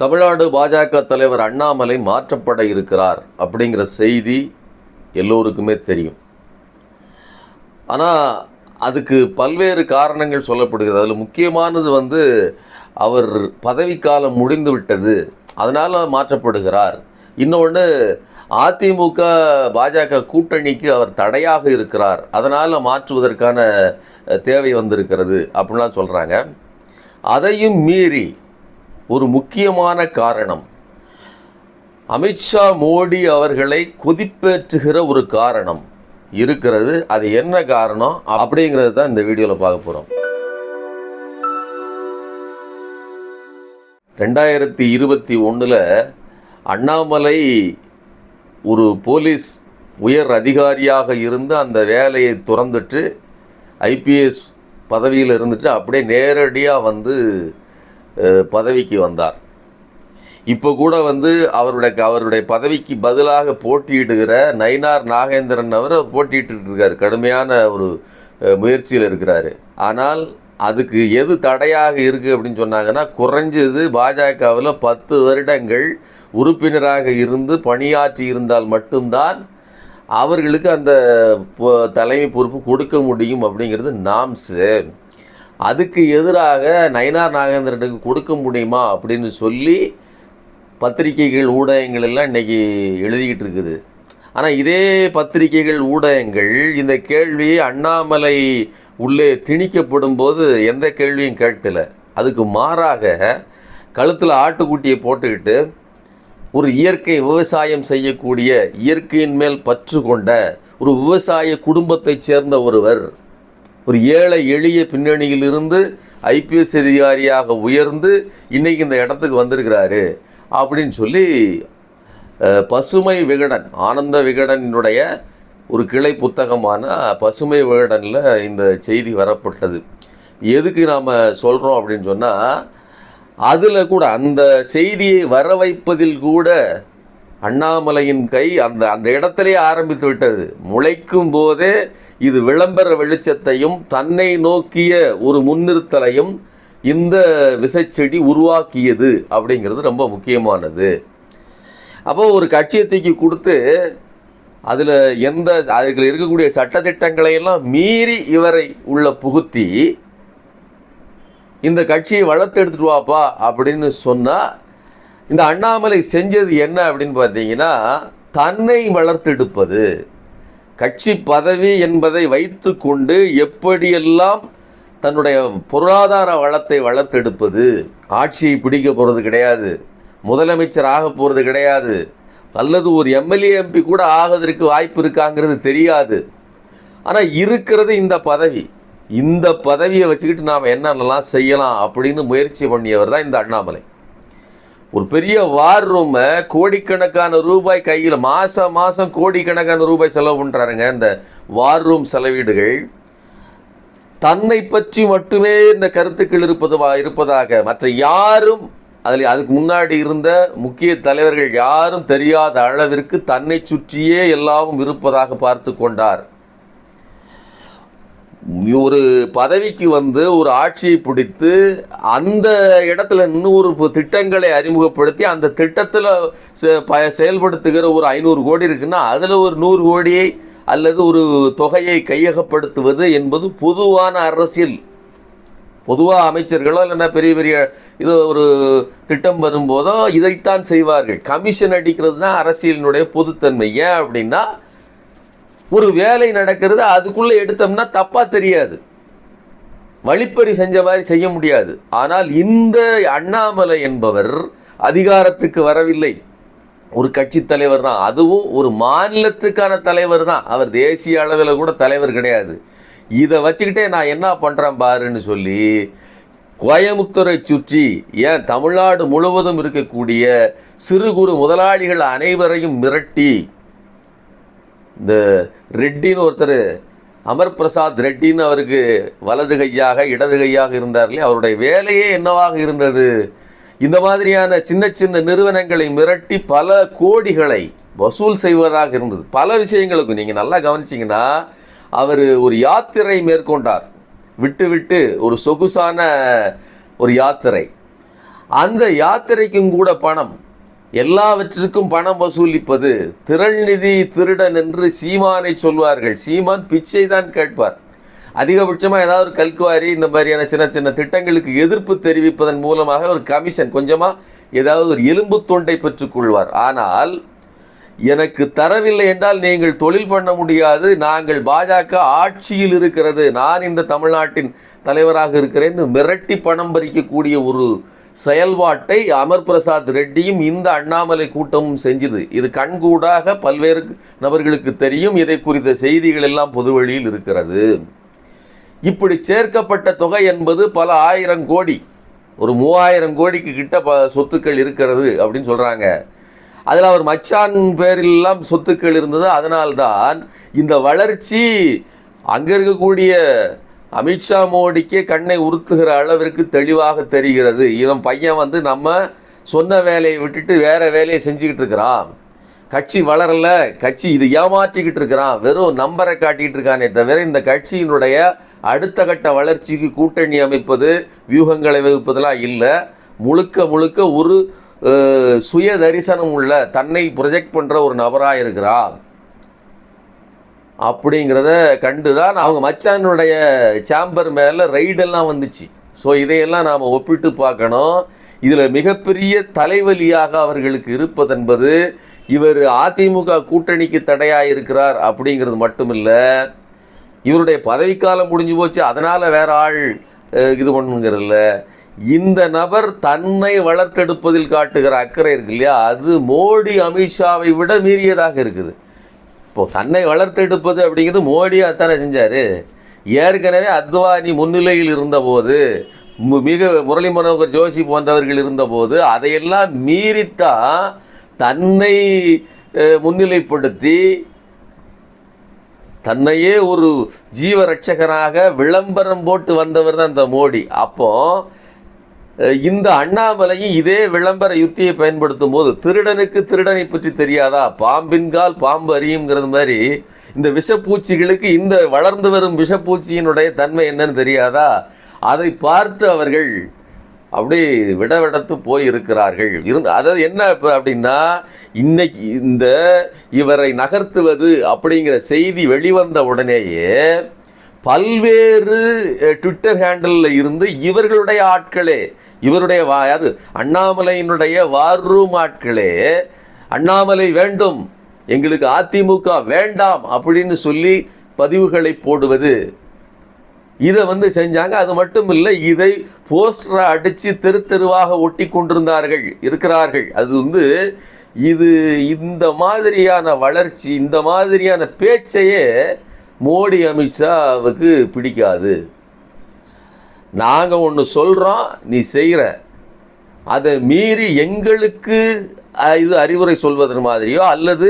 தமிழ்நாடு பாஜக தலைவர் அண்ணாமலை மாற்றப்பட இருக்கிறார் அப்படிங்கிற செய்தி எல்லோருக்குமே தெரியும். ஆனால் அதுக்கு பல்வேறு காரணங்கள் சொல்லப்படுகிறது. அதில் முக்கியமானது வந்து அவர் பதவிக்காலம் முடிந்து விட்டது. அதனால் மாற்றப்படுகிறார். இன்னொன்று அதிமுக பாஜக கூட்டணிக்கு அவர் தடையாக இருக்கிறார். அதனால் மாற்றுவதற்கான தேவை வந்திருக்கிறது அப்படின்லாம் சொல்கிறாங்க அதையும் மீறி ஒரு முக்கியமான காரணம். அமித்ஷா மோடி அவர்களை கொதிப்பேற்றுகிற ஒரு காரணம் இருக்கிறது. அது என்ன காரணம் அப்படிங்கிறது தான் இந்த வீடியோவில் பார்க்க போகிறோம் ரெண்டாயிரத்தி இருபத்தி ஒன்றில் அண்ணாமலை ஒரு போலீஸ் உயர் அதிகாரியாக இருந்து அந்த வேலையை துறந்துட்டு ஐபிஎஸ் பதவியில் இருந்துட்டு அப்படியே நேரடியாக வந்து பதவிக்கு வந்தார். இப்போ கூட வந்து அவருடைய அவருடைய பதவிக்கு பதிலாக போட்டியிடுகிற நயினார் நாகேந்திரன் அவர் போட்டியிட்டு இருக்கார் கடுமையான ஒரு முயற்சியில் இருக்கிறாரு. ஆனால் அதுக்கு எது தடையாக இருக்குது அப்படின்னு சொன்னாங்கன்னா குறைஞ்சது பாஜகவில் பத்து வருடங்கள் உறுப்பினராக இருந்து பணியாற்றி இருந்தால் மட்டும்தான் அவர்களுக்கு அந்த பொ- தலைமை பொறுப்பு கொடுக்க முடியும் அப்படிங்கிறது நாம்ஸு அதுக்கு எதிராக நயனார் நாகேந்திரனுக்கு கொடுக்க முடியுமா அப்படின்னு சொல்லி பத்திரிகைகள் ஊடகங்கள் எல்லாம் இன்னைக்கு எழுதிக்கிட்டு இருக்குது. ஆனால் இதே பத்திரிகைகள் ஊடகங்கள் இந்த கேள்வி அண்ணாமலை உள்ளே திணிக்கப்படும் போது எந்த கேள்வியும் கேட்கல. அதுக்கு மாறாக கழுத்தில் ஆட்டுக்குட்டியை போட்டுக்கிட்டு ஒரு இயற்கை விவசாயம் செய்யக்கூடிய இயற்கையின் மேல் பற்று கொண்ட ஒரு விவசாய குடும்பத்தைச் சேர்ந்த ஒருவர் ஒரு ஏழை எளிய பின்னணியிலிருந்து ஐபிஎஸ் அதிகாரியாக உயர்ந்து இன்றைக்கி இந்த இடத்துக்கு வந்திருக்கிறாரு அப்படின்னு சொல்லி பசுமை விகடன் ஆனந்த விகடனுடைய ஒரு கிளை புத்தகமான பசுமை விகடனில் இந்த செய்தி வரப்பட்டது. எதுக்கு நாம் சொல்கிறோம் அப்படின்னு சொன்னால் அதில் கூட அந்த செய்தியை வர வைப்பதில் கூட அண்ணாமலையின் கை அந்த அந்த இடத்திலே ஆரம்பித்து விட்டது. முளைக்கும் போதே இது விளம்பர வெளிச்சத்தையும் தன்னை நோக்கிய ஒரு முன்னிறுத்தலையும் இந்த விசைச்செடி உருவாக்கியது அப்படிங்கிறது ரொம்ப முக்கியமானது. அப்போ ஒரு கட்சியை தூக்கி கொடுத்து அதில் எந்த அதில் இருக்கக்கூடிய சட்டத்திட்டங்களை எல்லாம் மீறி இவரை உள்ள புகுத்தி இந்த கட்சியை வளர்த்து எடுத்துட்டு வாப்பா அப்படின்னு சொன்னால் இந்த அண்ணாமலை செஞ்சது என்ன அப்படின்னு பார்த்தீங்கன்னா தன்னை வளர்த்தெடுப்பது. கட்சி பதவி என்பதை வைத்துக்கொண்டு எப்படியெல்லாம் தன்னுடைய பொருளாதார வளத்தை வளர்த்தெடுப்பது? ஆட்சியை பிடிக்க போகிறது கிடையாது. முதலமைச்சர் ஆக போகிறது கிடையாது. அல்லது ஒரு எம்எல்ஏ எம்பி கூட ஆகிறதுக்கு வாய்ப்பு இருக்காங்கிறது தெரியாது. ஆனால் இருக்கிறது இந்த பதவி. இந்த பதவியை வச்சுக்கிட்டு நாம் என்னென்னலாம் செய்யலாம் அப்படின்னு முயற்சி பண்ணியவர் தான் இந்த அண்ணாமலை. ஒரு பெரிய வார் ரூமை கோடிக்கணக்கான ரூபாய் கையில் மாதம் மாதம் கோடிக்கணக்கான ரூபாய் செலவு பண்ணுறாருங்க இந்த வார் ரூம் செலவீடுகள். தன்னை பற்றி மட்டுமே இந்த கருத்துக்கள் இருப்பது இருப்பதாக மற்ற யாரும் அதில் அதுக்கு முன்னாடி இருந்த முக்கிய தலைவர்கள் யாரும் தெரியாத அளவிற்கு தன்னை சுற்றியே எல்லாமும் இருப்பதாக பார்த்து கொண்டார். ஒரு பதவிக்கு வந்து ஒரு ஆட்சியை பிடித்து அந்த இடத்துல இன்னொரு திட்டங்களை அறிமுகப்படுத்தி அந்த திட்டத்தில் செயல்படுத்துகிற ஒரு ஐநூறு கோடி இருக்குன்னா அதில் ஒரு நூறு கோடியை அல்லது ஒரு தொகையை கையகப்படுத்துவது என்பது பொதுவான அரசியல். பொதுவாக அமைச்சர்களோ இல்லைன்னா பெரிய பெரிய இது ஒரு திட்டம் வரும்போதோ இதைத்தான் செய்வார்கள். கமிஷன் அடிக்கிறது தான் அரசியலினுடைய பொதுத்தன்மை. ஏன் அப்படின்னா ஒரு வேலை நடக்கிறது அதுக்குள்ளே எடுத்தோம்னா தப்பாக தெரியாது. வழிப்பறி செஞ்ச மாதிரி செய்ய முடியாது. ஆனால் இந்த அண்ணாமலை என்பவர் அதிகாரத்துக்கு வரவில்லை. ஒரு கட்சி தலைவர் தான். அதுவும் ஒரு மாநிலத்துக்கான தலைவர் தான். அவர் தேசிய அளவில் கூட தலைவர் கிடையாது. இதை வச்சுக்கிட்டே நான் என்ன பண்ணுறேன் பாருன்னு சொல்லி கோயமுத்தூரை சுற்றி ஏன் தமிழ்நாடு முழுவதும் இருக்கக்கூடிய சிறு குறு முதலாளிகள் அனைவரையும் மிரட்டி இந்த ரெட்டின்னு ஒருத்தர் அமர் பிரசாத் ரெட்டின்னு அவருக்கு வலது கையாக இடது கையாக இருந்தார் இல்லையா அவருடைய வேலையே என்னவாக இருந்தது? இந்த மாதிரியான சின்ன சின்ன நிறுவனங்களை மிரட்டி பல கோடிகளை வசூல் செய்வதாக இருந்தது. பல விஷயங்களுக்கும் நீங்கள் நல்லா கவனிச்சிங்கன்னா அவர் ஒரு யாத்திரை மேற்கொண்டார். விட்டு விட்டு ஒரு சொகுசான ஒரு யாத்திரை. அந்த யாத்திரைக்கும் கூட பணம். எல்லாவற்றிற்கும் பணம் வசூலிப்பது. திரள் நிதி திருடன் என்று சீமானை சொல்வார்கள். சீமான் பிச்சை தான் கேட்பார். அதிகபட்சமாக ஏதாவது ஒரு கல்குவாரி இந்த மாதிரியான சின்ன சின்ன திட்டங்களுக்கு எதிர்ப்பு தெரிவிப்பதன் மூலமாக ஒரு கமிஷன் கொஞ்சமாக ஏதாவது ஒரு எலும்பு தொண்டை பெற்றுக்கொள்வார் ஆனால் எனக்கு தரவில்லை என்றால் நீங்கள் தொழில் பண்ண முடியாது. நாங்கள் பாஜக ஆட்சியில் இருக்கிறது. நான் இந்த தமிழ்நாட்டின் தலைவராக இருக்கிறேன் மிரட்டி பணம் பறிக்கக்கூடிய ஒரு செயல்பாட்டை அமர் பிரசாத் ரெட்டியும் இந்த அண்ணாமலை கூட்டமும் செஞ்சது. இது கண்கூடாக பல்வேறு நபர்களுக்கு தெரியும். இதை குறித்த செய்திகள் எல்லாம் பொதுவெளியில் இருக்கிறது. இப்படி சேர்க்கப்பட்ட தொகை என்பது பல ஆயிரம் கோடி. ஒரு மூவாயிரம் கோடிக்கு கிட்ட ப சொத்துக்கள் இருக்கிறது அப்படின்னு சொல்கிறாங்க அதில் அவர் மச்சான் பேரிலெல்லாம் சொத்துக்கள் இருந்தது. அதனால்தான் இந்த வளர்ச்சி அங்கே இருக்கக்கூடிய அமித்ஷா மோடிக்கே கண்ணை உறுத்துகிற அளவிற்கு தெளிவாக தெரிகிறது. இவன் பையன் வந்து நம்ம சொன்ன வேலையை விட்டுட்டு வேற வேலையை செஞ்சுக்கிட்டு இருக்கிறான். கட்சி வளரல கட்சி இது ஏமாற்றிக்கிட்டு இருக்கிறான். வெறும் நம்பரை காட்டிக்கிட்டு இருக்கானே தவிர இந்த கட்சியினுடைய அடுத்த கட்ட வளர்ச்சிக்கு கூட்டணி அமைப்பது வியூகங்களை வகுப்பதெல்லாம் இல்லை. முழுக்க முழுக்க ஒரு சுய தரிசனம் உள்ள தன்னை ப்ரொஜெக்ட் பண்ணுற ஒரு நபராக இருக்கிறான். அப்படிங்கிறத கண்டு தான் அவங்க மச்சானுடைய சாம்பர் மேலே ரைடெல்லாம் வந்துச்சு. ஸோ இதையெல்லாம் நாம் ஒப்பிட்டு பார்க்கணும். இதில் மிகப்பெரிய தலைவலியாக அவர்களுக்கு இருப்பதென்பது இவர் அதிமுக கூட்டணிக்கு தடையாக இருக்கிறார் அப்படிங்கிறது மட்டுமில்லை இவருடைய பதவிக்காலம் முடிஞ்சு போச்சு அதனால் வேற ஆள் இது பண்ணுங்கிறதில்ல இந்த நபர் தன்னை வளர்த்தெடுப்பதில் காட்டுகிற அக்கறை இருக்கு இல்லையா? அது மோடி அமித்ஷாவை விட மீறியதாக இருக்குது. இப்போ தன்னை வளர்த்தெடுப்பது அப்படிங்கிறது மோடி அத்தானே செஞ்சார். ஏற்கனவே அத்வானி முன்னிலையில் இருந்தபோது மிக முரளி மனோகர் ஜோஷி போன்றவர்கள் இருந்தபோது அதையெல்லாம் மீறித்தான் தன்னை முன்னிலைப்படுத்தி தன்னையே ஒரு ஜீவரட்சகராக விளம்பரம் போட்டு வந்தவர் தான் இந்த மோடி. அப்போது இந்த அண்ணாமலையும் இதே விளம்பர யுத்தியை பயன்படுத்தும் போது திருடனுக்கு திருடனை பற்றி தெரியாதா? பாம்பின்கால் பாம்பு அறியுங்கிறது மாதிரி இந்த விஷப்பூச்சிகளுக்கு இந்த வளர்ந்து வரும் விஷப்பூச்சியினுடைய தன்மை என்னன்னு தெரியாதா? அதை பார்த்து அவர்கள் அப்படி விடவிடத்து போய் இருக்கிறார்கள் இருந்து அதாவது என்ன இப்போ அப்படின்னா இன்னைக்கு இந்த இவரை நகர்த்துவது அப்படிங்கிற செய்தி வெளிவந்த உடனேயே பல்வேறு ட்விட்டர் ஹேண்டலில் இருந்து இவர்களுடைய ஆட்களே இவருடைய வா அண்ணாமலையினுடைய வார்ரூம் ஆட்களே அண்ணாமலை வேண்டும் எங்களுக்கு அதிமுக வேண்டாம் அப்படின்னு சொல்லி பதிவுகளை போடுவது. இதை வந்து செஞ்சாங்க. அது மட்டும் இல்லை இதை போஸ்டரை அடித்து தெரு தெருவாக ஒட்டி கொண்டிருந்தார்கள் இருக்கிறார்கள். அது வந்து இது இந்த மாதிரியான வளர்ச்சி இந்த மாதிரியான பேச்சையே மோடி அமித்ஷாவுக்கு பிடிக்காது. நாங்கள் ஒன்று சொல்கிறோம் நீ செய்கிற அதை மீறி எங்களுக்கு இது அறிவுரை சொல்வதன் மாதிரியோ அல்லது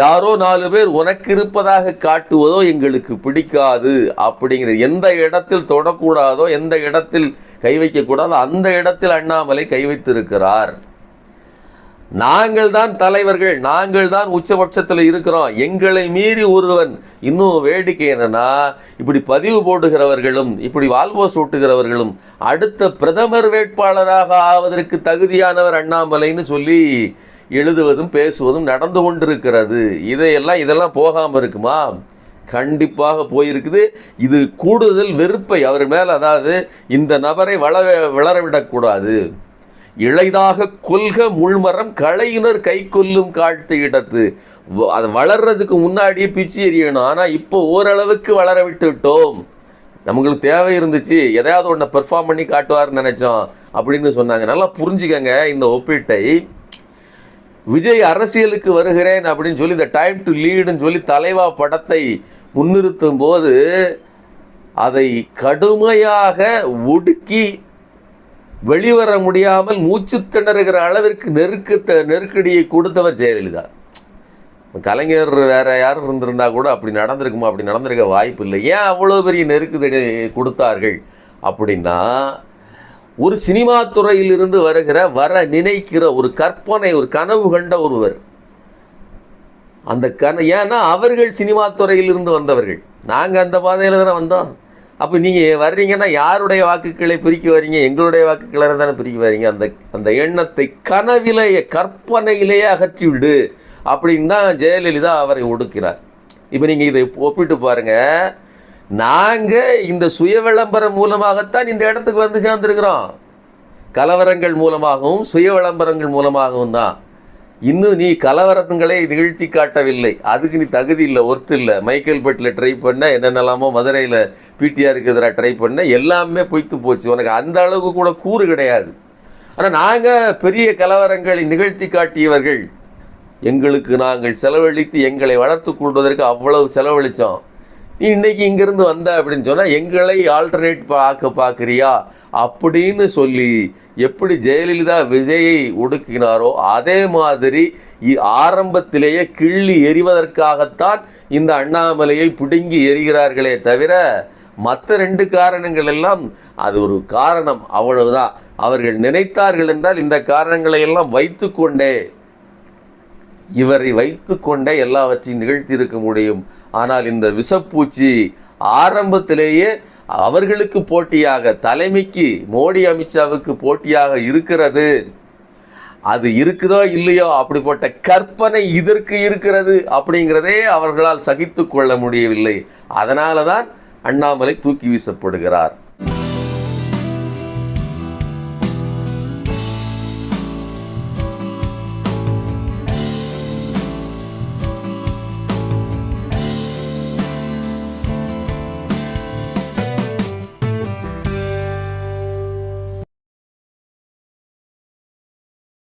யாரோ நாலு பேர் உனக்கு இருப்பதாக காட்டுவதோ எங்களுக்கு பிடிக்காது அப்படிங்கிறது எந்த இடத்தில் தொடக்கூடாதோ எந்த இடத்தில் கை வைக்கக்கூடாதோ அந்த இடத்தில் அண்ணாமலை கை வைத்திருக்கிறார். நாங்கள் தான் தலைவர்கள் நாங்கள் தான் உச்சபட்சத்தில் இருக்கிறோம். எங்களை மீறி ஒருவன் இன்னும் வேடிக்கை என்னன்னா இப்படி பதிவு போடுகிறவர்களும் இப்படி வால்வோஸ் சூட்டுகிறவர்களும் அடுத்த பிரதமர் வேட்பாளராக ஆவதற்கு தகுதியானவர் அண்ணாமலைன்னு சொல்லி எழுதுவதும் பேசுவதும் நடந்து கொண்டிருக்கிறது. இதையெல்லாம் இதெல்லாம் போகாமல் இருக்குமா? கண்டிப்பாக போயிருக்குது. இது கூடுதல் வெறுப்பை அவர் மேல் அதாவது இந்த நபரை வளர வளரவிடக்கூடாது. இளைதாக கொல்க முள்மரம் களையினர் கை கொல்லும் காட்டு இடத்து. வ- அது வளர்றதுக்கு முன்னாடியே பிச்சு எறியணும். ஆனால் இப்போ ஓரளவுக்கு வளர விட்டு விட்டோம் நம்மளுக்கு தேவை இருந்துச்சு எதையாவது ஒன்றை பெர்ஃபார்ம் பண்ணி காட்டுவார்னு நினச்சோம் அப்படின்னு சொன்னாங்க. நல்லா புரிஞ்சுக்கங்க இந்த ஒப்பீட்டை. விஜய் அரசியலுக்கு வருகிறேன் அப்படின்னு சொல்லி இந்த டைம் டு லீடுன்னு சொல்லி தலைவா படத்தை முன்னிறுத்தும் போது அதை கடுமையாக ஒடுக்கி வெளிவர முடியாமல் மூச்சு திணறுகிற அளவிற்கு நெருக்க நெருக்கடியை கொடுத்தவர் ஜெயலலிதா. கலைஞர் வேற யாரும் இருந்திருந்தா கூட அப்படி நடந்திருக்குமா அப்படி நடந்திருக்க வாய்ப்பு இல்லை. ஏன் அவ்வளோ பெரிய நெருக்குதடி கொடுத்தார்கள் அப்படின்னா ஒரு சினிமா துறையிலிருந்து வருகிற வர நினைக்கிற ஒரு கற்பனை ஒரு கனவு கண்ட ஒருவர். அந்த கன ஏன்னா அவர்கள் சினிமா துறையிலிருந்து வந்தவர்கள். நாங்கள் அந்த பாதையில் தானே வந்தோம். அப்போ நீங்கள் வர்றீங்கன்னா யாருடைய வாக்குகளை பிரிக்க வர்றீங்க எங்களுடைய வாக்குகளை தானே பிரிக்க வரீங்க? அந்த அந்த எண்ணத்தை கனவிலேயே கற்பனையிலேயே அகற்றிவிடு அப்படின்னு தான் ஜெயலலிதா அவரை ஒடுக்கிறார். இப்போ நீங்கள் இதை ஒப்பிட்டு பாருங்கள் நாங்கள் இந்த சுய விளம்பரம் மூலமாகத்தான் இந்த இடத்துக்கு வந்து சேர்ந்துருக்கிறோம். கலவரங்கள் மூலமாகவும் சுய விளம்பரங்கள் மூலமாகவும் தான். இன்னும் நீ கலவரங்களை நிகழ்த்தி காட்டவில்லை. அதுக்கு நீ தகுதி இல்லை ஒர்த்து இல்லை. மைக்கேல் பட்டில் ட்ரை பண்ண என்னென்னலாமோ மதுரையில் பிடிஆருக்கு எதிராக ட்ரை பண்ண எல்லாமே பொய்த்து போச்சு. உனக்கு அந்த அளவுக்கு கூட கூறு கிடையாது. ஆனால் நாங்கள் பெரிய கலவரங்களை நிகழ்த்தி காட்டியவர்கள் எங்களுக்கு நாங்கள் செலவழித்து எங்களை வளர்த்து கொள்வதற்கு அவ்வளவு செலவழித்தோம். நீ இன்றைக்கி இங்கேருந்து வந்த அப்படின்னு சொன்னால் எங்களை ஆல்டர்னேட் பார்க்க பார்க்குறியா அப்படின்னு சொல்லி எப்படி ஜெயலலிதா விஜயை ஒடுக்கினாரோ அதே மாதிரி இ- ஆரம்பத்திலேயே கிள்ளி எறிவதற்காகத்தான் இந்த அண்ணாமலையை பிடுங்கி எறிகிறார்களே தவிர மற்ற ரெண்டு காரணங்கள் எல்லாம் அது ஒரு காரணம் அவ்வளவுதான். அவர்கள் நினைத்தார்கள் என்றால் இந்த காரணங்களை எல்லாம் வைத்துக்கொண்டே இவரை வைத்துக்கொண்டே எல்லாவற்றையும் நிகழ்த்தியிருக்க முடியும். ஆனால் இந்த விஷப்பூச்சி ஆரம்பத்திலேயே அவர்களுக்கு போட்டியாக தலைமைக்கு மோடி அமித்ஷாவுக்கு போட்டியாக இருக்கிறது. அது இருக்குதோ இல்லையோ அப்படிப்பட்ட கற்பனை இதற்கு இருக்கிறது அப்படிங்கிறதே அவர்களால் சகித்து கொள்ள முடியவில்லை. அதனால தான் அண்ணாமலை தூக்கி வீசப்படுகிறார்.